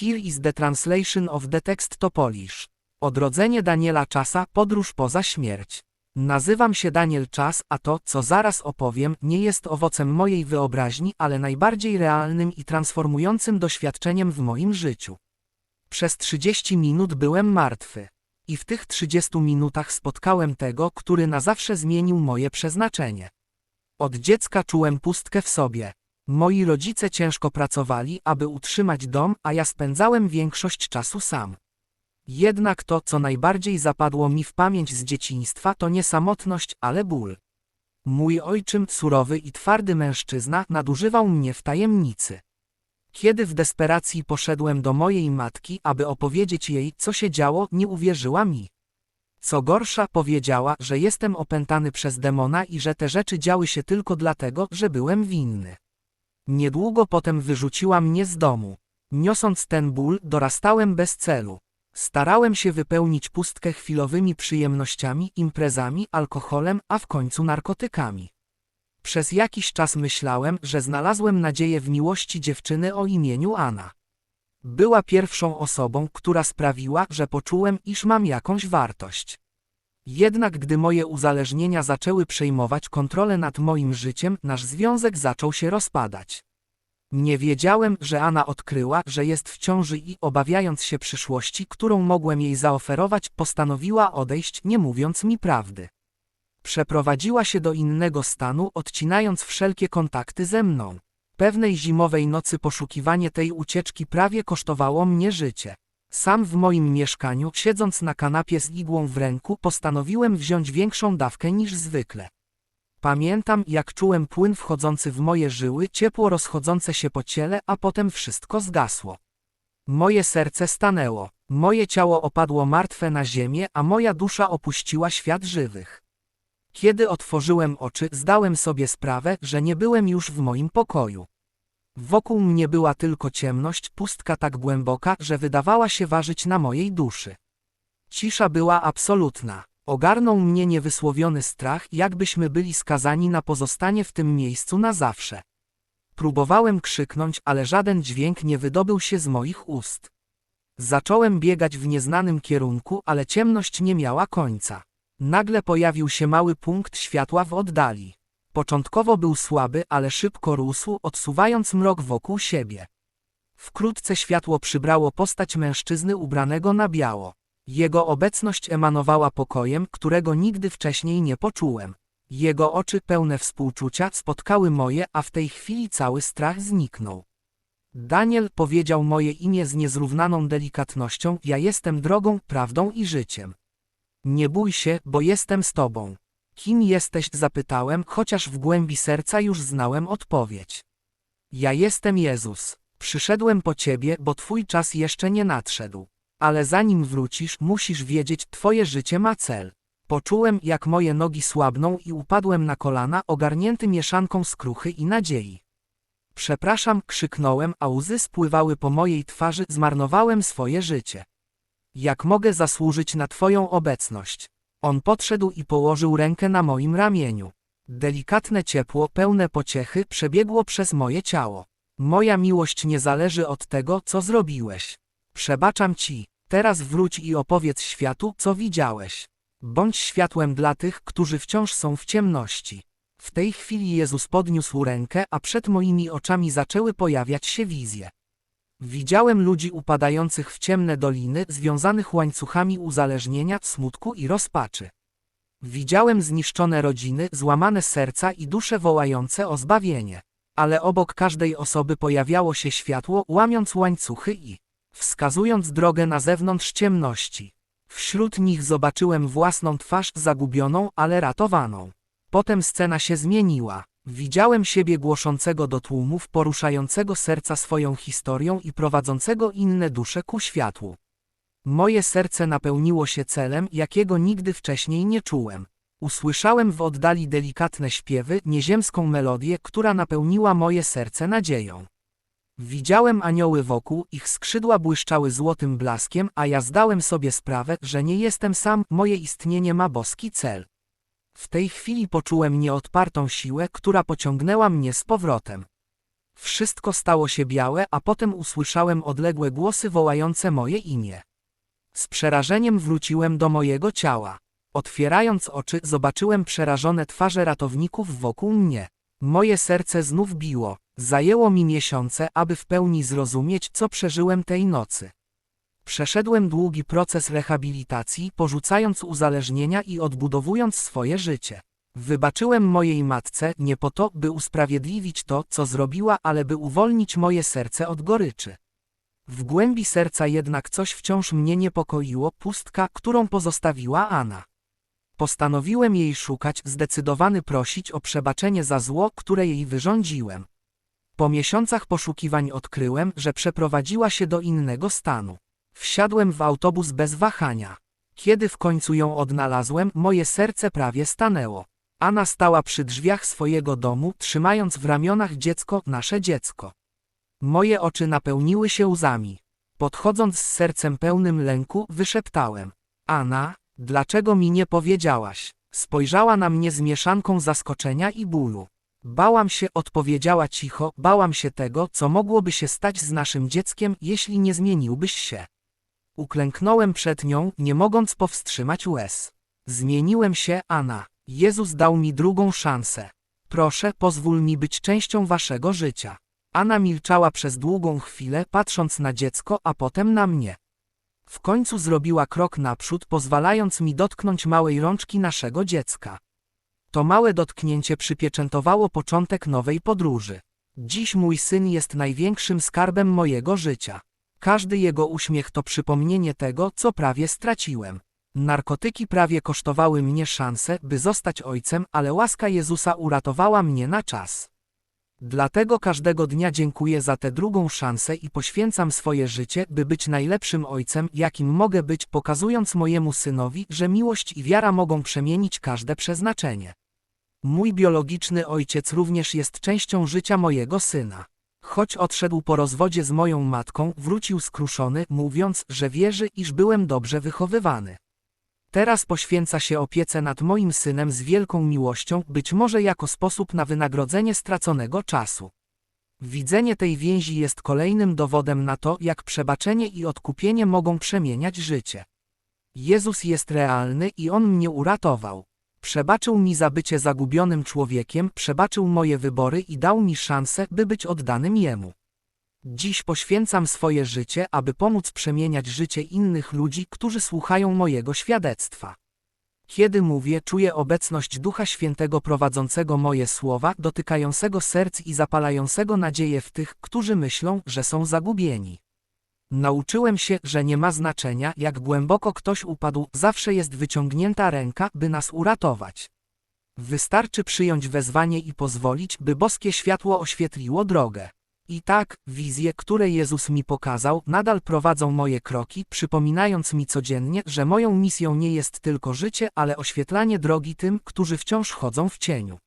Here is the translation of the text to Polish. Odrodzenie Daniela Czasa, podróż poza śmierć. Nazywam się Daniel Czas, a to, co zaraz opowiem, nie jest owocem mojej wyobraźni, ale najbardziej realnym i transformującym doświadczeniem w moim życiu. Przez 30 minut byłem martwy. I w tych 30 minutach spotkałem tego, który na zawsze zmienił moje przeznaczenie. Od dziecka czułem pustkę w sobie. Moi rodzice ciężko pracowali, aby utrzymać dom, a ja spędzałem większość czasu sam. Jednak to, co najbardziej zapadło mi w pamięć z dzieciństwa, to nie samotność, ale ból. Mój ojczym, surowy i twardy mężczyzna, nadużywał mnie w tajemnicy. Kiedy w desperacji poszedłem do mojej matki, aby opowiedzieć jej, co się działo, nie uwierzyła mi. Co gorsza, powiedziała, że jestem opętany przez demona i że te rzeczy działy się tylko dlatego, że byłem winny. Niedługo potem wyrzuciła mnie z domu. Niosąc ten ból, dorastałem bez celu. Starałem się wypełnić pustkę chwilowymi przyjemnościami, imprezami, alkoholem, a w końcu narkotykami. Przez jakiś czas myślałem, że znalazłem nadzieję w miłości dziewczyny o imieniu Anna. Była pierwszą osobą, która sprawiła, że poczułem, iż mam jakąś wartość. Jednak gdy moje uzależnienia zaczęły przejmować kontrolę nad moim życiem, nasz związek zaczął się rozpadać. Nie wiedziałem, że Anna odkryła, że jest w ciąży i obawiając się przyszłości, którą mogłem jej zaoferować, postanowiła odejść, nie mówiąc mi prawdy. Przeprowadziła się do innego stanu, odcinając wszelkie kontakty ze mną. Pewnej zimowej nocy poszukiwanie tej ucieczki prawie kosztowało mnie życie. Sam w moim mieszkaniu, siedząc na kanapie z igłą w ręku, postanowiłem wziąć większą dawkę niż zwykle. Pamiętam, jak czułem płyn wchodzący w moje żyły, ciepło rozchodzące się po ciele, a potem wszystko zgasło. Moje serce stanęło, moje ciało opadło martwe na ziemię, a moja dusza opuściła świat żywych. Kiedy otworzyłem oczy, zdałem sobie sprawę, że nie byłem już w moim pokoju. Wokół mnie była tylko ciemność, pustka tak głęboka, że wydawała się ważyć na mojej duszy. Cisza była absolutna. Ogarnął mnie niewysłowiony strach, jakbyśmy byli skazani na pozostanie w tym miejscu na zawsze. Próbowałem krzyknąć, ale żaden dźwięk nie wydobył się z moich ust. Zacząłem biegać w nieznanym kierunku, ale ciemność nie miała końca. Nagle pojawił się mały punkt światła w oddali. Początkowo był słaby, ale szybko rósł, odsuwając mrok wokół siebie. Wkrótce światło przybrało postać mężczyzny ubranego na biało. Jego obecność emanowała pokojem, którego nigdy wcześniej nie poczułem. Jego oczy pełne współczucia spotkały moje, a w tej chwili cały strach zniknął. Daniel powiedział moje imię z niezrównaną delikatnością, ja jestem drogą, prawdą i życiem. Nie bój się, bo jestem z tobą. Kim jesteś? zapytałem, chociaż w głębi serca już znałem odpowiedź. Ja jestem Jezus. Przyszedłem po ciebie, bo twój czas jeszcze nie nadszedł. Ale zanim wrócisz, musisz wiedzieć, twoje życie ma cel. Poczułem, jak moje nogi słabną i upadłem na kolana, ogarnięty mieszanką skruchy i nadziei. Przepraszam, krzyknąłem, a łzy spływały po mojej twarzy, zmarnowałem swoje życie. Jak mogę zasłużyć na Twoją obecność? On podszedł i położył rękę na moim ramieniu. Delikatne ciepło, pełne pociechy, przebiegło przez moje ciało. Moja miłość nie zależy od tego, co zrobiłeś. Przebaczam Ci. Teraz wróć i opowiedz światu, co widziałeś. Bądź światłem dla tych, którzy wciąż są w ciemności. W tej chwili Jezus podniósł rękę, a przed moimi oczami zaczęły pojawiać się wizje. Widziałem ludzi upadających w ciemne doliny, związanych łańcuchami uzależnienia, smutku i rozpaczy. Widziałem zniszczone rodziny, złamane serca i dusze wołające o zbawienie. Ale obok każdej osoby pojawiało się światło, łamiąc łańcuchy i wskazując drogę na zewnątrz ciemności. Wśród nich zobaczyłem własną twarz zagubioną, ale ratowaną. Potem scena się zmieniła. Widziałem siebie głoszącego do tłumów, poruszającego serca swoją historią i prowadzącego inne dusze ku światłu. Moje serce napełniło się celem, jakiego nigdy wcześniej nie czułem. Usłyszałem w oddali delikatne śpiewy, nieziemską melodię, która napełniła moje serce nadzieją. Widziałem anioły wokół, ich skrzydła błyszczały złotym blaskiem, a ja zdałem sobie sprawę, że nie jestem sam, moje istnienie ma boski cel. W tej chwili poczułem nieodpartą siłę, która pociągnęła mnie z powrotem. Wszystko stało się białe, a potem usłyszałem odległe głosy wołające moje imię. Z przerażeniem wróciłem do mojego ciała. Otwierając oczy, zobaczyłem przerażone twarze ratowników wokół mnie. Moje serce znów biło. Zajęło mi miesiące, aby w pełni zrozumieć, co przeżyłem tej nocy. Przeszedłem długi proces rehabilitacji, porzucając uzależnienia i odbudowując swoje życie. Wybaczyłem mojej matce nie po to, by usprawiedliwić to, co zrobiła, ale by uwolnić moje serce od goryczy. W głębi serca jednak coś wciąż mnie niepokoiło, pustka, którą pozostawiła Anna. Postanowiłem jej szukać, zdecydowany prosić o przebaczenie za zło, które jej wyrządziłem. Po miesiącach poszukiwań odkryłem, że przeprowadziła się do innego stanu. Wsiadłem w autobus bez wahania. Kiedy w końcu ją odnalazłem, moje serce prawie stanęło. Anna stała przy drzwiach swojego domu, trzymając w ramionach dziecko, nasze dziecko. Moje oczy napełniły się łzami. Podchodząc z sercem pełnym lęku, wyszeptałem. Anna, dlaczego mi nie powiedziałaś? Spojrzała na mnie z mieszanką zaskoczenia i bólu. Bałam się, odpowiedziała cicho, bałam się tego, co mogłoby się stać z naszym dzieckiem, jeśli nie zmieniłbyś się. Uklęknąłem przed nią, nie mogąc powstrzymać łez. Zmieniłem się, Anna. Jezus dał mi drugą szansę. Proszę, pozwól mi być częścią waszego życia. Anna milczała przez długą chwilę, patrząc na dziecko, a potem na mnie. W końcu zrobiła krok naprzód, pozwalając mi dotknąć małej rączki naszego dziecka. To małe dotknięcie przypieczętowało początek nowej podróży. Dziś mój syn jest największym skarbem mojego życia. Każdy jego uśmiech to przypomnienie tego, co prawie straciłem. Narkotyki prawie kosztowały mnie szansę, by zostać ojcem, ale łaska Jezusa uratowała mnie na czas. Dlatego każdego dnia dziękuję za tę drugą szansę i poświęcam swoje życie, by być najlepszym ojcem, jakim mogę być, pokazując mojemu synowi, że miłość i wiara mogą przemienić każde przeznaczenie. Mój biologiczny ojciec również jest częścią życia mojego syna. Choć odszedł po rozwodzie z moją matką, wrócił skruszony, mówiąc, że wierzy, iż byłem dobrze wychowywany. Teraz poświęca się opiece nad moim synem z wielką miłością, być może jako sposób na wynagrodzenie straconego czasu. Widzenie tej więzi jest kolejnym dowodem na to, jak przebaczenie i odkupienie mogą przemieniać życie. Jezus jest realny i On mnie uratował. Przebaczył mi za bycie zagubionym człowiekiem, przebaczył moje wybory i dał mi szansę, by być oddanym Jemu. Dziś poświęcam swoje życie, aby pomóc przemieniać życie innych ludzi, którzy słuchają mojego świadectwa. Kiedy mówię, czuję obecność Ducha Świętego prowadzącego moje słowa, dotykającego serc i zapalającego nadzieję w tych, którzy myślą, że są zagubieni. Nauczyłem się, że nie ma znaczenia, jak głęboko ktoś upadł, zawsze jest wyciągnięta ręka, by nas uratować. Wystarczy przyjąć wezwanie i pozwolić, by boskie światło oświetliło drogę. I tak, wizje, które Jezus mi pokazał, nadal prowadzą moje kroki, przypominając mi codziennie, że moją misją nie jest tylko życie, ale oświetlanie drogi tym, którzy wciąż chodzą w cieniu.